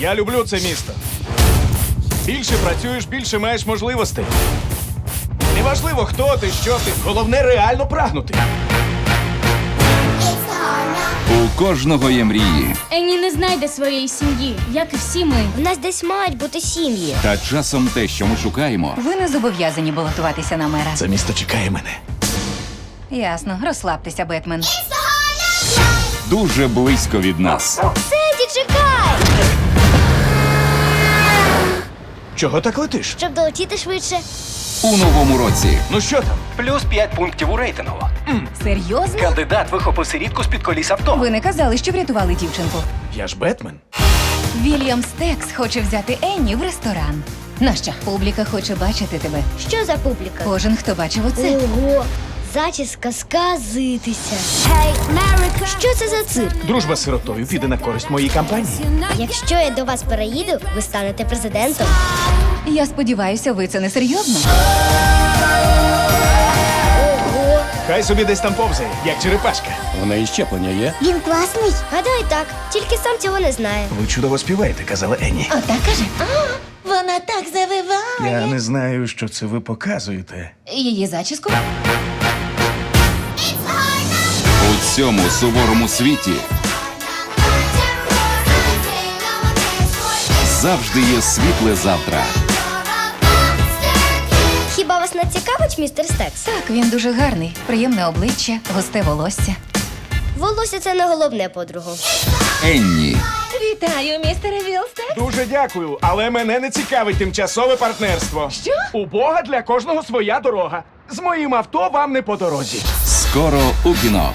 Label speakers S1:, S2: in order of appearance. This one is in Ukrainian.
S1: Я люблю це місто. Більше працюєш, більше маєш можливостей. Неважливо, хто ти, що ти. Головне реально прагнути.
S2: У кожного є мрії,
S3: Енні не знайде своєї сім'ї, як і всі ми.
S4: У нас десь мають бути сім'ї.
S2: та часом те, що ми шукаємо,
S5: Ви не зобов'язані балотуватися на мера.
S1: Це місто чекає мене.
S5: Ясно, розслабтеся, Бетмен.
S2: дуже близько від нас.
S4: Сенді,
S1: Чого так летиш?
S4: Щоб долетіти швидше.
S2: У новому році
S1: Ну що там?
S6: Плюс 5 пунктів у рейтингу.
S5: Серйозно?
S6: Кандидат вихопив сирітку з-під коліс авто.
S5: Ви не казали, що врятували дівчинку.
S1: Я ж Бетмен.
S5: Вільям Стекс хоче взяти Енні в ресторан. Нащо? Публіка хоче бачити тебе.
S4: Що за публіка?
S5: Кожен, хто бачив оце.
S4: Ого, зачіска сказитися. Що це за цирк?
S1: Дружба з сиротою піде на користь моїй кампанії.
S4: Якщо я до вас переїду, ви станете президентом.
S5: Я сподіваюся, ви це не серйозно.
S4: Ого,
S1: Хай собі десь там повзає, як черепашка.
S7: У неї щеплення є.
S4: він класний. Гадаю, так, тільки сам цього не знає.
S1: Ви чудово співаєте, казала Енні.
S5: Отак каже. Вона так завиває.
S1: Я не знаю, що це ви показуєте.
S5: Її зачіску?
S2: Цьому суворому світі завжди є світле завтра.
S4: Хіба вас не цікавить містер Стекс?
S5: Так, він дуже гарний. Приємне обличчя, густе волосся.
S4: Волосся це не головне, подругу.
S2: Енні
S5: Вітаю, містере Вілстек.
S1: Дуже дякую, але мене не цікавить тимчасове партнерство. Що? У Бога для кожного своя дорога. З моїм авто вам не по дорозі.
S2: скоро у кіно.